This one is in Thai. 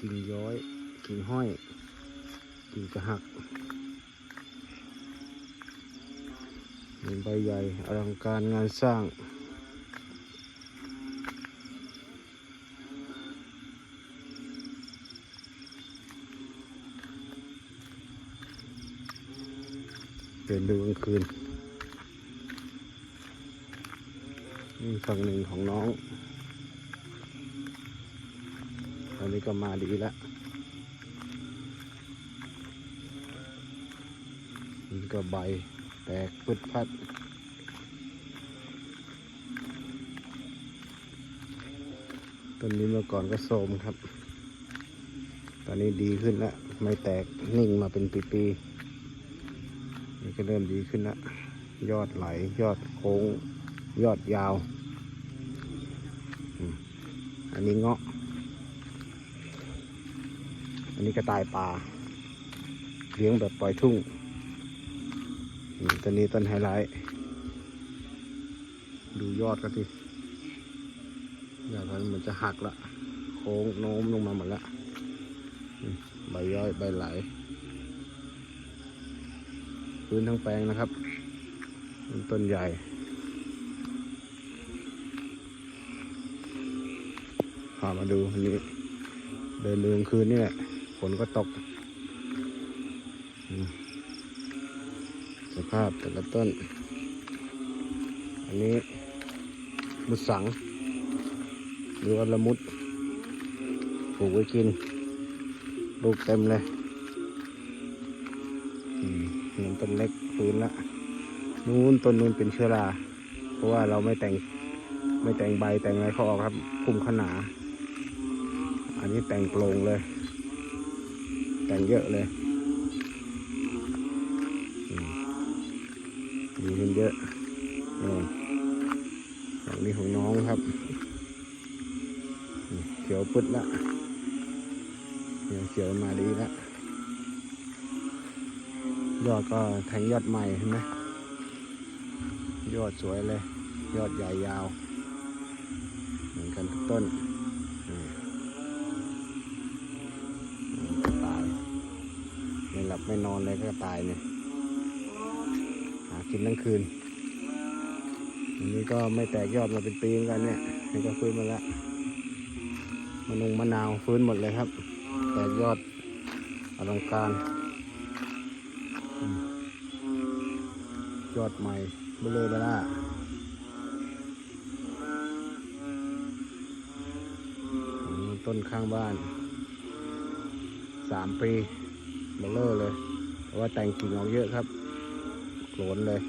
กิ่งย้อย กิ่งห้อย กิ่งกระหักมีใบใหญ่อลังการงานสร้างเป็นดูกลางคืนนี่ฝั่งหนึ่งของน้อง อนนี้ก็มาดีแล้วนี่ก็ใบแตกพึดพัดต้นนี้เมื่อก่อนก็โทรมครับ ตอนนี้ดีขึ้นแล้วไม่แตกนิ่งมาเป็นปีๆนี่ก็เริ่มดีขึ้นแล้วยอดไหลยอดโค้ง ยอดยาว อันนี้เงาะ อันนี้กระต่ายป่าเลี้ยงแบบปล่อยทุ่งตัวนี้ต้นไฮไลท์ดูยอดก็ทียอดมันเหมือนจะหักละ โค้งโน้มลงมาหมดละใบย่อยใบไหลพื้นทั้งแปลงนะครับมันต้นใหญ่พามาดูอันนี้เดินเรืองคืนนี่แหละ ฝนก็ตก สภาพแต่ละต้น อันนี้มุดสัง หรือว่าละมุดปลูกไว้กิน ลูกเต็มเลยอืมเหมือนต้นเล็กฟื้นละ นู้นต้นนู้นเป็นเชื้อรา เพราะว่าเราไม่แต่งไม่แต่งใบแต่งอะไรเขาออกครับคุมขนา อันนี้แต่งโปร่งเลย แต่งเยอะเลยมดีขึ้นเยอะนี่อย่งนี้ของน้องครับเขียวปึ๊ดละเขียวเขียวมาดีละยอดก็แทงยอดใหม่เห็นไหมยอดสวยเลย ยอดใหญ่ยาว เหมือนกันทุกต้น ไม่หลับ ไม่นอนเลยก็ตายเนี่ยหากินทั้งคืนอันนี้ก็ไม่แตกยอดมาเป็นปีเหมือนกันเนี่ยนี่ก็ฟื้นมาแล้วมะนงมะนาวฟื้นหมดเลยครับ แตกยอดอลังการยอดใหม่เบลอเบล่าต้นข้างบ้านสามปี เบลอเลยเพราะว่าแต่งกิ่งออกเยอะครับโกรนเลย